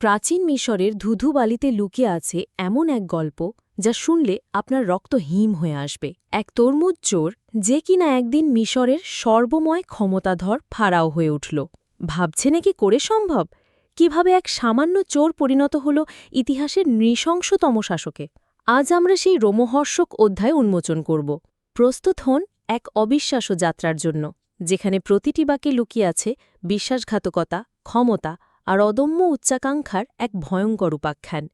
প্রাচীন মিশরের ধুধু বালিতে লুকিয়ে আছে এমন এক গল্প যা শুনলে আপনার রক্ত হিম হয়ে আসবে। এক তরমুজ চোর যে কিনা একদিন মিশরের সর্বময় ক্ষমতাধর ফারাও হয়ে উঠল। ভাবছে নাকি করে সম্ভব? কীভাবে এক সামান্য চোর পরিণত হল ইতিহাসের নৃশংসতম শাসকে? আজ আমরা সেই রোমহর্ষক অধ্যায় উন্মোচন করব। প্রস্তুত হন এক অবিশ্বাস্য যাত্রার জন্য, যেখানে প্রতিটি বাকে লুকিয়ে আছে বিশ্বাসঘাতকতা, ক্ষমতা আর অদম্য উচ্চাকাঙ্ক্ষার এক ভয়ঙ্কর উপাখ্যান।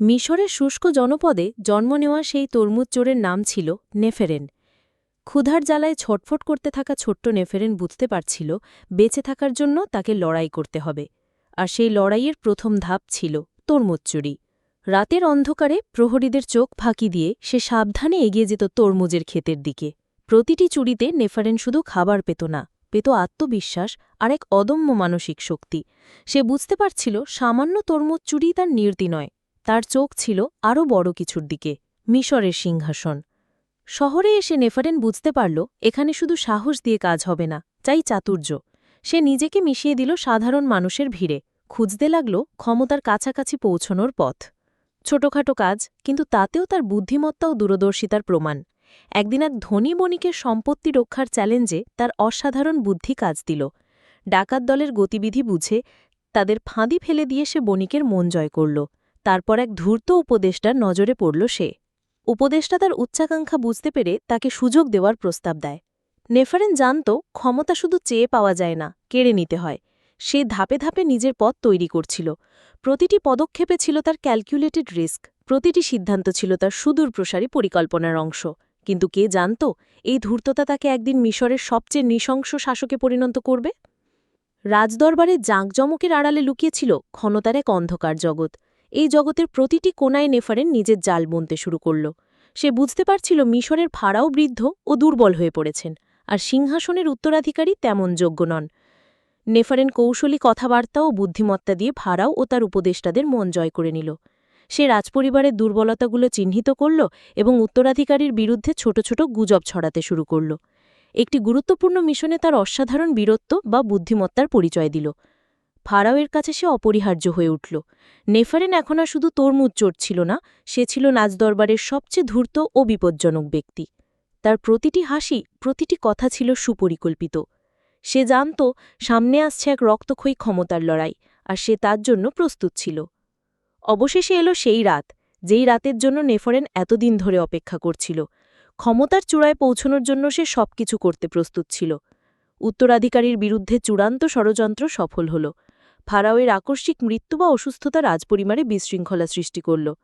মিশরের শুষ্ক জনপদে জন্ম নেওয়া সেই তরমুজ চোরের নাম ছিল নেফেরেন। ক্ষুধার জ্বালায় ছটফট করতে থাকা ছোট্ট নেফেরেন বুঝতে পারছিল, বেঁচে থাকার জন্য তাকে লড়াই করতে হবে। আর সেই লড়াইয়ের প্রথম ধাপ ছিল তরমুজ চুরি। রাতের অন্ধকারে প্রহরীদের চোখ ফাঁকি দিয়ে সে সাবধানে এগিয়ে যেত তরমুজের ক্ষেতের দিকে। প্রতিটি চুরিতে নেফারেন শুধু খাবার পেত না। পেত আত্মবিশ্বাস আর এক অদম্য মানসিক শক্তি। সে বুঝতে পারছিল সামান্য তরমুজ চুরি তার নির্তি নয়। তার চোখ ছিল আরও বড় কিছুর দিকে, মিশরের সিংহাসন। শহরে এসে নেফারেন বুঝতে পারল, এখানে শুধু সাহস দিয়ে কাজ হবে না, চাই চাতুর্য। সে নিজেকে মিশিয়ে দিল সাধারণ মানুষের ভিড়ে। খুঁজতে লাগল ক্ষমতার কাছাকাছি পৌঁছনোর পথ। ছোটখাটো কাজ, কিন্তু তাতেও তার বুদ্ধিমত্তা ও দূরদর্শিতার প্রমাণ। একদিন আর ধনী বণিকের সম্পত্তি রক্ষার চ্যালেঞ্জে তার অসাধারণ বুদ্ধি কাজ দিল। ডাকাত দলের গতিবিধি বুঝে তাদের ফাঁদি ফেলে দিয়ে সে বণিকের মন জয় করল। তারপর এক ধূর্ত উপদেষ্টার নজরে পড়ল সে। উপদেষ্টা তার উচ্চাকাঙ্ক্ষা বুঝতে পেরে তাকে সুযোগ দেওয়ার প্রস্তাব দেয়। নেফারেন জানত, ক্ষমতা শুধু চেয়ে পাওয়া যায় না, কেড়ে নিতে হয়। সে ধাপে ধাপে নিজের পথ তৈরি করছিল। প্রতিটি পদক্ষেপে ছিল তার ক্যালকুলেটেড রিস্ক প্রতিটি সিদ্ধান্ত ছিল তার সুদূর প্রসারী পরিকল্পনার অংশ। কিন্তু কে জানত এই ধূর্ততা তাকে একদিন মিশরের সবচেয়ে নৃশংস শাসকে পরিণত করবে? রাজদরবারে জাঁকজমকের আড়ালে লুকিয়েছিল ক্ষণতার এক অন্ধকার জগৎ। এই জগতের প্রতিটি কোনায় নেফারেন নিজের জাল বুনতে শুরু করল। সে বুঝতে পারছিল মিশরের ফাড়াও বৃদ্ধ ও দুর্বল হয়ে পড়েছেন, আর সিংহাসনের উত্তরাধিকারী তেমন যোগ্য নন। নেফারেন কৌশলী কথাবার্তা ও বুদ্ধিমত্তা দিয়ে ফারাও ও তার উপদেষ্টাদের মন জয় করে নিল। সে রাজপরিবারের দুর্বলতাগুলো চিহ্নিত করল এবং উত্তরাধিকারীর বিরুদ্ধে ছোট ছোট গুজব ছড়াতে শুরু করল। একটি গুরুত্বপূর্ণ মিশনে তার অসাধারণ বীরত্ব বা বুদ্ধিমত্তার পরিচয় দিল। ফারাওয়ের কাছে সে অপরিহার্য হয়ে উঠল। নেফারেন এখন আর শুধু তরমুজ চোট ছিল না, সে ছিল নাচদরবারের সবচেয়ে ধূর্ত ও বিপজ্জনক ব্যক্তি। তার প্রতিটি হাসি, প্রতিটি কথা ছিল সুপরিকল্পিত। সে জানত, সামনে আসছে এক রক্তক্ষয়ী ক্ষমতার লড়াই, আর সে তার জন্য প্রস্তুত ছিল। অবশেষে এলো সেই রাত, যেই রাতের জন্য নেফরেন এতদিন ধরে অপেক্ষা করছিল। ক্ষমতার চূড়ায় পৌঁছনোর জন্য সে সবকিছু করতে প্রস্তুত ছিল। উত্তরাধিকারীর বিরুদ্ধে চূড়ান্ত ষড়যন্ত্র সফল হল। ফারাওয়ের আকস্মিক মৃত্যু বা অসুস্থতা রাজপরিবারে বিশৃঙ্খলা সৃষ্টি করল।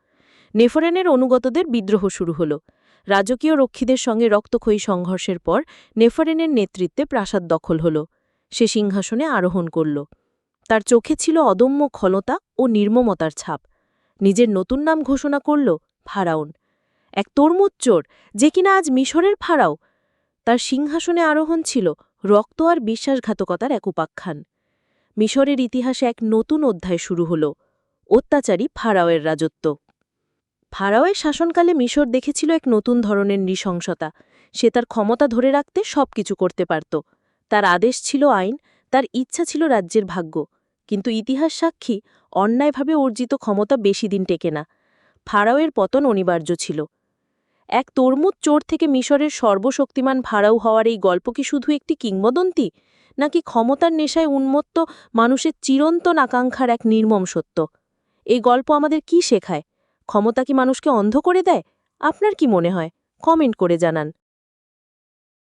নেফরেনের অনুগতদের বিদ্রোহ শুরু হল। রাজকীয় রক্ষীদের সঙ্গে রক্তক্ষয়ী সংঘর্ষের পর নেফারেনের নেতৃত্বে প্রাসাদ দখল হল। সে সিংহাসনে আরোহণ করল। তার চোখে ছিল অদম্য ক্ষলতা ও নির্মমতার ছাপ। নিজের নতুন নাম ঘোষণা করল ফারাউন। এক তরমুজ চোর, যে কিনা আজ মিশরের ফারাও। তার সিংহাসনে আরোহণ ছিল রক্ত আর বিশ্বাসঘাতকতার এক উপাখ্যান। মিশরের ইতিহাসে এক নতুন অধ্যায় শুরু হল, অত্যাচারী ফারাওয়ের রাজত্ব। ফারাওয়ের শাসনকালে মিশর দেখেছিল এক নতুন ধরনের নৃশংসতা। সে তার ক্ষমতা ধরে রাখতে সবকিছু করতে পারত। তার আদেশ ছিল আইন, তার ইচ্ছা ছিল রাজ্যের ভাগ্য। কিন্তু ইতিহাস সাক্ষী অন্যায়ভাবে অর্জিত ক্ষমতা বেশি দিন টেকে না। ফারাওয়ের পতন অনিবার্য ছিল। এক তরমুজ চোর থেকে মিশরের সর্বশক্তিমান ভাড়াও হওয়ার এই গল্প কি শুধু একটি কিংবদন্তি? নাকি ক্ষমতার নেশায় উন্মত্ত মানুষের চিরন্তন আকাঙ্ক্ষার এক নির্মম সত্য? এই গল্প আমাদের কি শেখায়? ক্ষমতা কি মানুষকে অন্ধ করে দেয়? আপনার কি মনে হয়? কমেন্ট করে জানান।